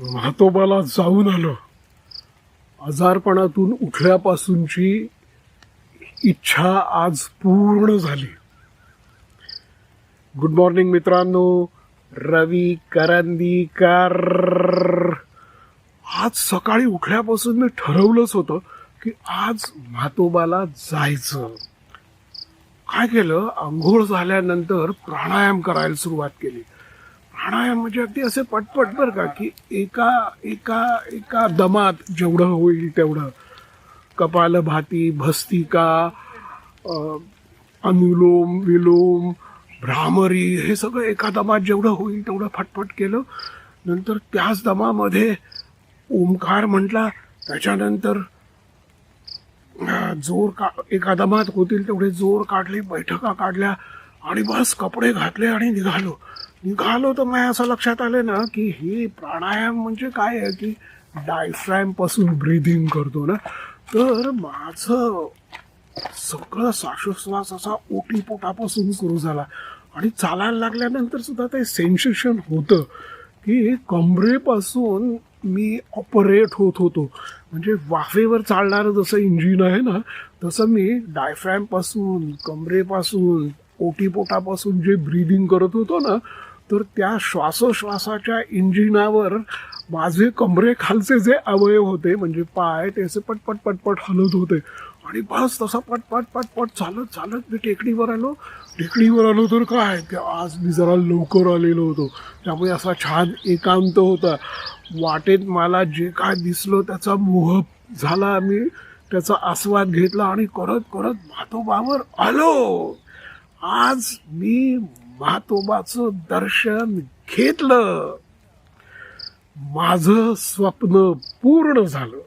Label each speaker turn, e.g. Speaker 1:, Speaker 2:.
Speaker 1: म्हातोबाला जाऊन आलो. आजारपणातून उठल्यापासूनची इच्छा आज पूर्ण झाली. गुड मॉर्निंग मित्रांनो. रवी करंदीकर. आज सकाळी उठल्यापासून मी ठरवलंच होतं की आज म्हातोबाला जायचं. काय केलं? आंघोळ झाल्यानंतर प्राणायाम करायला सुरुवात केली. प्राणायाम म्हणजे अगदी असे पटपट बरं का की एका एका एका दमात जेवढं होईल तेवढं. कपालभाती भस्तिका अनुलोम विलोम भ्रामरी हे सगळं एका दमात जेवढं होईल तेवढं फटफट केलं. नंतर त्याच दमामध्ये ओंकार म्हटला त्याच्यानंतर जोर का एका दमात होतील तेवढे जोर काढले बैठका काढल्या आणि बस कपडे घातले आणि निघालो. निघालो तर माझ्या असं लक्षात आलं ना की हे प्राणायाम म्हणजे काय आहे की डायफ्रॅमपासून ब्रिदिंग करतो ना? तर माझं सगळं श्वासोश्वास असा ओटी पोटापासून सुरू झाला. आणि चालायला लागल्यानंतर सुद्धा ते सेन्सेशन होतं की कमरेपासून मी ऑपरेट होत होतो. म्हणजे वाफेवर चालणारं जसं इंजिन आहे ना तसं मी डायफ्रॅमपासून कमरेपासून ओटीपोटापासून जे ब्रीदिंग करत होतो ना तर त्या श्वासोश्वासाच्या इंजिनावर माझे कमरे खालचे जे अवयव होते म्हणजे पाय ते असे पटपट पटपट हलत होते. आणि बस तसा पटपट पटपट चालत चालत मी टेकडीवर आलो. टेकडीवर आलो तर काय? की आज मी जरा लवकर आलेलो होतो. त्यामुळे असा छान एकांत होता. वाटेत मला जे काय दिसलं त्याचा मोह झाला. मी त्याचा आस्वाद घेतला आणि करत करत मातोबावर आलो. आज मी महातोबाचं दर्शन घेतलं. माझं स्वप्न पूर्ण झालं.